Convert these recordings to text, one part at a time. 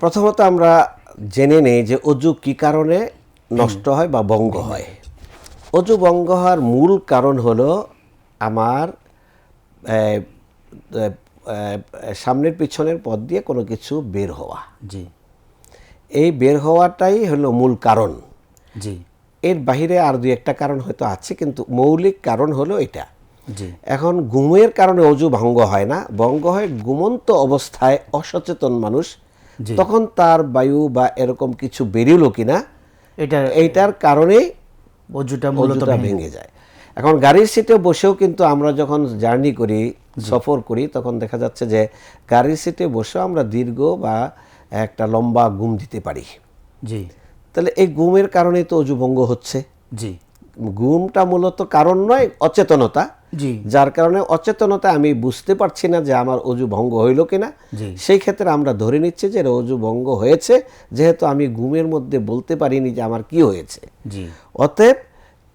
প্রথমত আমরা জেনে নেই যে অজু কি কারণে নষ্ট হয় বা ভঙ্গ হয়। অজু ভঙ্গ হওয়ার মূল কারণ হলো আমার সামনের পিছনের পথ দিয়ে কোনো কিছু বের হওয়া। জি। এই বের হওয়াটাই হলো মূল কারণ। জি। এর বাহিরে আর দুই একটা কারণ হয়তো আছে কিন্তু মৌলিক কারণ হলো এটা। জি। এখন ঘুমের কারণে অজু ভঙ্গ হয় না। ভঙ্গ হয় ঘুমন্ত অবস্থায় অসচেতন মানুষ। তখন তার বায়ু বা এরকম কিছু বেরিয়েলো কিনা এটা এইটার কারণেই অজুটা মূলত ভেঙে যায়। এখন গাড়ির সিটে বসেও কিন্তু আমরা যখন জার্নি করি সফর করি তখন দেখা যাচ্ছে যে গাড়ির সিটে বসেও আমরা দীর্ঘ বা একটা লম্বা ঘুম দিতে পারি। জি। তাহলে এই ঘুমের কারণেই তো অজু ভঙ্গ হচ্ছে। জি। ঘুমটা মূলত কারণ নয় অচেতনতা। যার কারণে অচেতনতা আমি বুঝতে পারছি না যে আমার অজু ভঙ্গ হইল কিনা। সেই ক্ষেত্রে আমরা ধরে নিচ্ছি যে অজু ভঙ্গ হয়েছে যেহেতু আমি ঘুমের মধ্যে বলতে পারিনি যে আমার কি হয়েছে। অতএব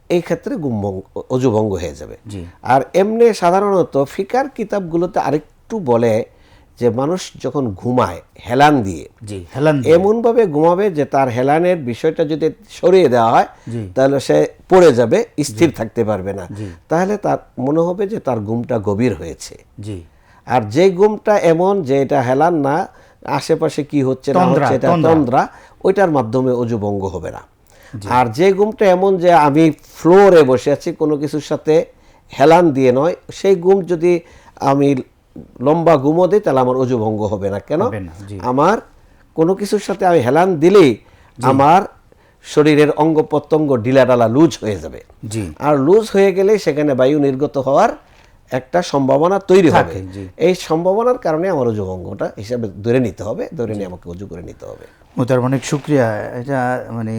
এই ক্ষেত্রে গুম ভঙ্গ অজু ভঙ্গ হয়ে যাবে। আর এমনি সাধারণত ফিকার কিতাবগুলোতে আরেকটু বলে যে মানুষ যখন ঘুমায় হেলান দিয়ে জি হেলান এমনভাবে ঘুমাবে যে তার হেলানের বিষয়টা যদি সরিয়ে দেওয়া হয় তাহলে সে পড়ে যাবে স্থির থাকতে পারবে না। তাহলে তার মনে হবে যে তার ঘুমটা গভীর হয়েছে। আর যে ঘুমটা এমন যে এটা হেলান না আশেপাশে কি হচ্ছে না হচ্ছে এটা তন্দ্রা। ওইটার মাধ্যমে অজু ভঙ্গ হবে না। আর যে ঘুমটা এমন যে আমি ফ্লোরে বসে আছি কোনো কিছুর সাথে হেলান দিয়ে নয় সেই ঘুম যদি আমি লম্বা ঘুমও দিই তাহলে আমার অজু ভঙ্গ হবে না। কেন। আমার কোনো কিছুর সাথে আমি হেলান দিলেই আমার শরীরের অঙ্গ প্রত্যঙ্গ ঢিলাডালা লুজ হয়ে যাবে। আর লুজ হয়ে গেলে সেখানে বায়ু নির্গত হওয়ার একটা সম্ভাবনা তৈরি হবে। এই সম্ভাবনার কারণে আমার অজু ভঙ্গটা হিসাবে ধরে নিতে হবে ধরে নিয়ে আমাকে অজু করে নিতে হবে। মোতার অনেক শুক্রিয়া। এটা মানে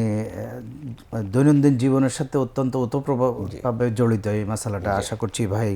দৈনন্দিন জীবনের সাথে অত্যন্ত ওতপ্রোতভাবে জড়িত এই মশালাটা। আশা করছি ভাই